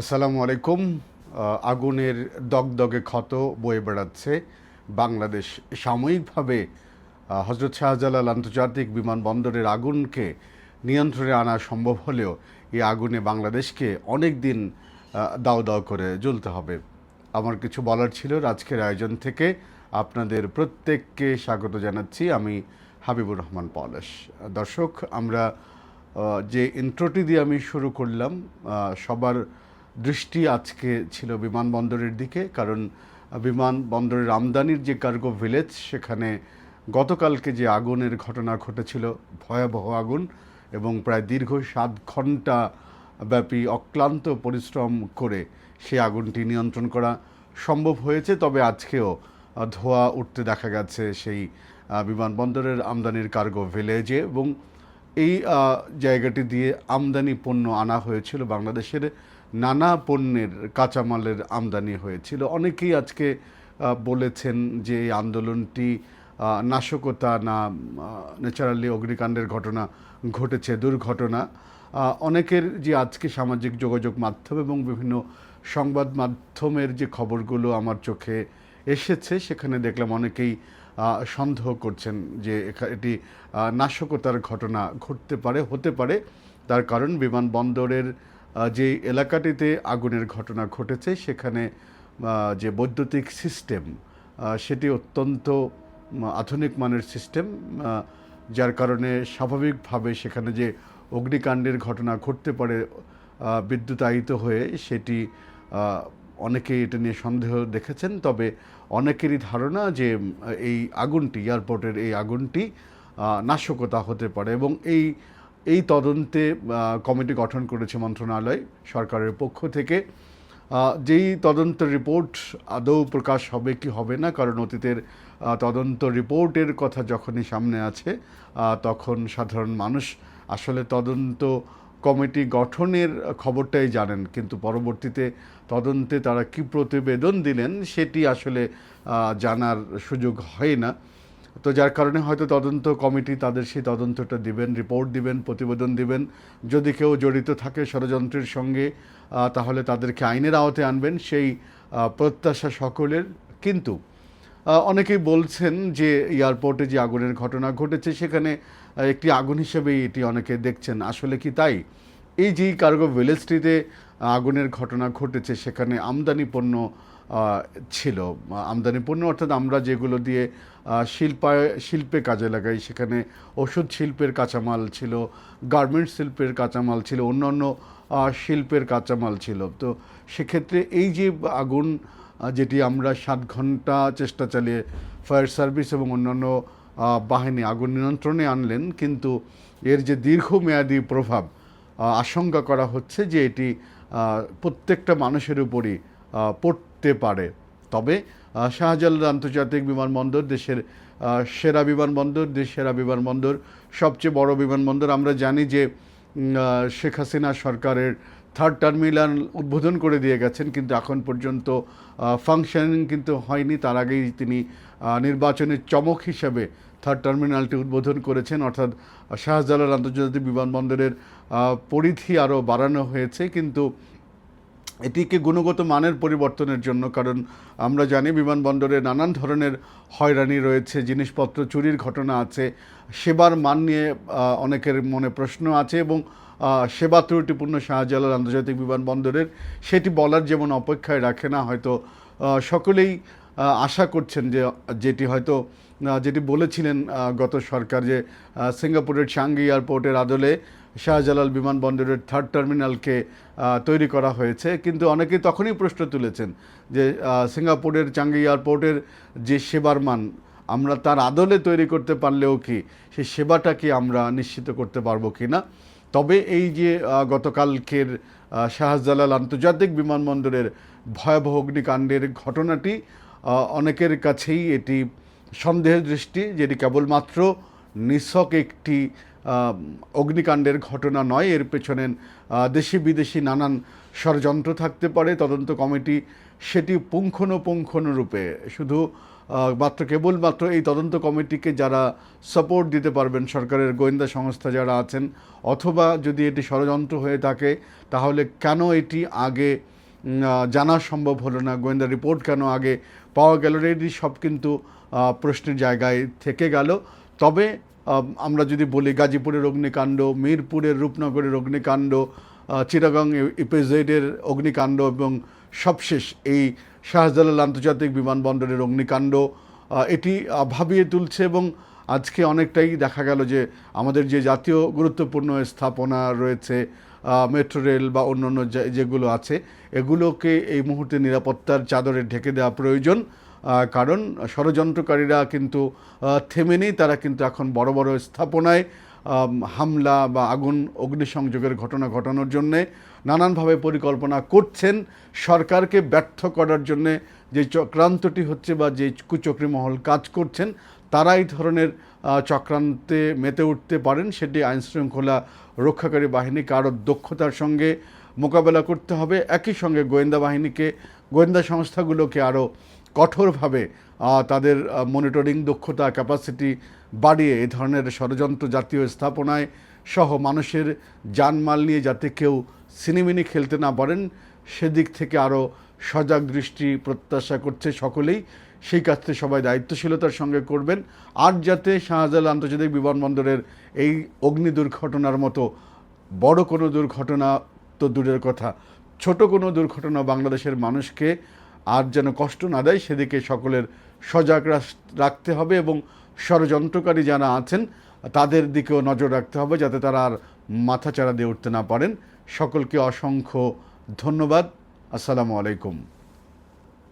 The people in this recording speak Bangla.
আসসালামু আলাইকুম। আগুনের দগদগে ক্ষত বয়ে বেড়াচ্ছে বাংলাদেশ সাময়িকভাবে। হজরত শাহজালাল আন্তর্জাতিক বিমানবন্দরের আগুনকে নিয়ন্ত্রণে আনা সম্ভব হলেও এই আগুনে বাংলাদেশকে অনেক দিন দাও দাও করে জ্বলতে হবে। আমার কিছু বলার ছিল, আজকের আয়োজন থেকে আপনাদের প্রত্যেককে স্বাগত জানাচ্ছি। আমি হাবিবুর রহমান পলাশ। দর্শক, আমরা যে ইন্ট্রোটি দিয়ে আমি শুরু করলাম সবার দৃষ্টি আজকে ছিল বিমানবন্দরের দিকে, কারণ বিমানবন্দরের আমদানির যে কার্গো ভিলেজ, সেখানে গতকালকে যে আগুনের ঘটনা ঘটেছিল, ভয়াবহ আগুন, এবং প্রায় দীর্ঘ সাত ঘণ্টা ব্যাপী অক্লান্ত পরিশ্রম করে সেই আগুনটি নিয়ন্ত্রণ করা সম্ভব হয়েছে। তবে আজকেও ধোঁয়া উঠতে দেখা গেছে সেই বিমানবন্দরের আমদানির কার্গো ভিলেজে, এবং এই জায়গাটি দিয়ে আমদানি পণ্য আনা হয়েছিল বাংলাদেশের নানা পণ্যের কাঁচামালের আমদানি হয়েছিল। অনেকেই আজকে বলেছেন যে এই আন্দোলনটি নাশকতা না ন্যাচারালি অগ্নিকাণ্ডের ঘটনা ঘটেছে, দুর্ঘটনা। অনেকের যে আজকে সামাজিক যোগাযোগ মাধ্যম এবং বিভিন্ন সংবাদ মাধ্যমের যে খবরগুলো আমার চোখে এসেছে, সেখানে দেখলাম অনেকেই সন্দেহ করছেন যে এটি নাশকতার ঘটনা ঘটতে পারে, হতে পারে। তার কারণ বিমানবন্দরের যে এলাকাটিতে আগুনের ঘটনা ঘটেছে, সেখানে যে বৈদ্যুতিক সিস্টেম সেটি অত্যন্ত আধুনিক মানের সিস্টেম যার কারণে স্বাভাবিকভাবে সেখানে যে অগ্নিকাণ্ডের ঘটনা ঘটতে পারে বিদ্যুতায়িত হয়ে, সেটি অনেকেই এটা নিয়ে সন্দেহ দেখেছেন। তবে অনেকেরই ধারণা যে এই আগুনটি, এয়ারপোর্টের এই আগুনটি নাশকতা হতে পারে এবং এই এই তদন্তে কমিটি গঠন করেছে মন্ত্রণালয় সরকারের পক্ষ থেকে। যেই তদন্ত রিপোর্ট আদৌ প্রকাশ হবে কি হবে না, কারণ অতীতের তদন্ত রিপোর্টের কথা যখনই সামনে আছে তখন সাধারণ মানুষ আসলে তদন্ত কমিটি গঠনের খবরটাই জানেন। কিন্তু পরবর্তীতে তদন্তে তারা কি প্রতিবেদন দিলেন, সেটি আসলে জানার সুযোগ হয় না। তো যার কারণে হয়তো তদন্ত কমিটি তাদের সেই তদন্তটা দিবেন রিপোর্ট দিবেন, প্রতিবেদন দিবেন। যদি কেউ জড়িত থাকে ষড়যন্ত্রের সঙ্গে তাহলে তাদেরকে আইনের আওতায় আনবেন। সেই প্রত্যাশা সকলের। কিন্তু অনেকেই বলছেন যে এয়ারপোর্টে যে আগুনের ঘটনা ঘটেছে, সেখানে একটি আগুন হিসেবেই এটি অনেকে দেখছেন। আসলে কি তাই? এই যে কার্গো ভিলেজটিতে আগুনের ঘটনা ঘটেছে, সেখানে আমদানি পণ্য ছিল। আমদানি পণ্য অর্থাৎ আমরা যেগুলো দিয়ে শিল্পায় শিল্পে কাজে লাগাই, সেখানে ওষুধ শিল্পের কাঁচামাল ছিল, গার্মেন্টস শিল্পের কাঁচামাল ছিল, অন্যান্য শিল্পের কাঁচামাল ছিল। তো সেক্ষেত্রে এই যে আগুন যেটি আমরা সাত ঘণ্টা চেষ্টা চালিয়ে ফায়ার সার্ভিস এবং অন্যান্য বাহিনী আগুন নিয়ন্ত্রণে আনলেন, কিন্তু এর যে দীর্ঘমেয়াদী প্রভাব আশঙ্কা করা হচ্ছে যে এটি প্রত্যেকটা মানুষের উপরই পড়তে পারে। তবে শাহজালাল আন্তর্জাতিক বিমানবন্দর, দেশের সেরা বিমানবন্দর, দেশ সেরা বিমানবন্দর, সবচেয়ে বড় বিমানবন্দর। আমরা জানি যে শেখ হাসিনা সরকারের থার্ড টার্মিনাল উদ্বোধন করে দিয়ে গেছেন, কিন্তু এখন পর্যন্ত ফাংশনিং কিন্তু হয়নি। তার আগেই তিনি নির্বাচনের চমক হিসাবে থার্ড টার্মিনালটি উদ্বোধন করেছেন। অর্থাৎ শাহজালাল আন্তর্জাতিক বিমানবন্দরের পরিধি আরও বাড়ানো হয়েছে। কিন্তু এটিকে গুণগত মানের পরিবর্তনের জন্য, কারণ আমরা জানি বিমানবন্দরে নানান ধরনের হয়রানি রয়েছে, জিনিসপত্র চুরির ঘটনা আছে, সেবার মান নিয়ে অনেকের মনে প্রশ্ন আছে এবং সেবা ত্রুটিপূর্ণ শাহজালাল আন্তর্জাতিক বিমানবন্দরের, সেটি বলার যেমন অপেক্ষায় রাখে না, হয়তো সকলেই আশা করছেন যে, যেটি হয়তো যেটি বলেছিলেন গত সরকার যে সিঙ্গাপুরের চাঙ্গি এয়ারপোর্টের আদলে শাহজালাল বিমানবন্দরের থার্ড টার্মিনালকে তৈরি করা হয়েছে। কিন্তু অনেকেই তখনই প্রশ্ন তুলেছেন যে সিঙ্গাপুরের চাঙ্গি এয়ারপোর্টের যে সেবার মান, আমরা তার আদলে তৈরি করতে পারলেও কি সেই সেবাটা কি আমরা নিশ্চিত করতে পারব কি না তবে এই যে গতকালকের শাহজালাল আন্তর্জাতিক বিমানবন্দরের ভয়াবহ অগ্নিকাণ্ডের ঘটনাটি অনেকের কাছেই এটি সন্দেহের দৃষ্টি, যেটি কেবলমাত্র নিছক একটি অগ্নিকাণ্ডের ঘটনা নয়, এর পেছনে দেশি বিদেশি নানান ষড়যন্ত্র থাকতে পারে, তদন্ত কমিটি সেটি পুঙ্খানুপুঙ্খানুরূপে শুধু মাত্র কেবলমাত্র এই তদন্ত কমিটিকে যারা সাপোর্ট দিতে পারবেন সরকারের গোয়েন্দা সংস্থা যারা আছেন, অথবা যদি এটি ষড়যন্ত্র হয়ে থাকে, তাহলে কেন এটি আগে জানা সম্ভব হলো না? গোয়েন্দা রিপোর্ট কেন আগে পাওয়া গেল এটি সব কিন্তু প্রশ্নের জায়গায় থেকে গেল। তবে আমরা যদি বলি গাজীপুরের অগ্নিকাণ্ড, মিরপুরের রূপনগরের অগ্নিকাণ্ড চিটাগাং ইপিজেডের অগ্নিকাণ্ড এবং সবশেষ এই শাহজালাল আন্তর্জাতিক বিমানবন্দরের অগ্নিকাণ্ড এটি ভাবিয়ে তুলছে এবং আজকে অনেকটাই দেখা গেল যে আমাদের যে জাতীয় গুরুত্বপূর্ণ স্থাপনা রয়েছে মেট্রো রেল বা অন্যান্য যেগুলো আছে, এগুলোকে এই মুহূর্তে নিরাপত্তার চাদরে ঢেকে দেওয়া প্রয়োজন। কারণ ষড়যন্ত্রকারীরা কিন্তু থেমে নেই, তারা কিন্তু এখন বড় বড় স্থাপনায় হামলা বা আগুন অগ্নিসংযোগের ঘটনা ঘটানোর জন্যে নানানভাবে পরিকল্পনা করছেন। সরকারকে ব্যর্থ করার জন্যে যে চক্রান্তটি হচ্ছে বা যে কুচক্রী মহল কাজ করছেন তারা এই ধরনের চক্রান্তে মেতে উঠতে পারেন। সেটি আইনশৃঙ্খলা রক্ষাকারী বাহিনীকে আরও দক্ষতার সঙ্গে মোকাবেলা করতে হবে। একই সঙ্গে গোয়েন্দা বাহিনীকে, গোয়েন্দা সংস্থাগুলোকে আরও কঠোরভাবে তাদের মনিটরিং দক্ষতা ক্যাপাসিটি বাড়িয়ে এই ধরনের ষড়যন্ত্র জাতীয় স্থাপনায় সহ মানুষের জানমাল নিয়ে যাতে কেউ সিনেমিনি খেলতে না পারেন, সেদিক থেকে আরও সজাগ দৃষ্টি প্রত্যাশা করছে সকলেই। সেই কাজটি সবাই দায়িত্বশীলতার সঙ্গে করবেন। আর যাতে শাহজালাল আন্তর্জাতিক বিমানবন্দরের এই অগ্নি দুর্ঘটনার মতো বড় কোনো দুর্ঘটনা তো দূরের কথা। ছোট কোনো দুর্ঘটনা বাংলাদেশের মানুষকে আর যেন কষ্ট না দেয়, সেদিকে সকলের সজাগ রাখতে হবে এবং ষড়যন্ত্রকারী যারা আছেন, তাদের দিকেও নজর রাখতে হবে যাতে তারা আর মাথাচাড়া দিয়ে উঠতে না পারেন। সকলকে অসংখ্য ধন্যবাদ। আসসালামু আলাইকুম।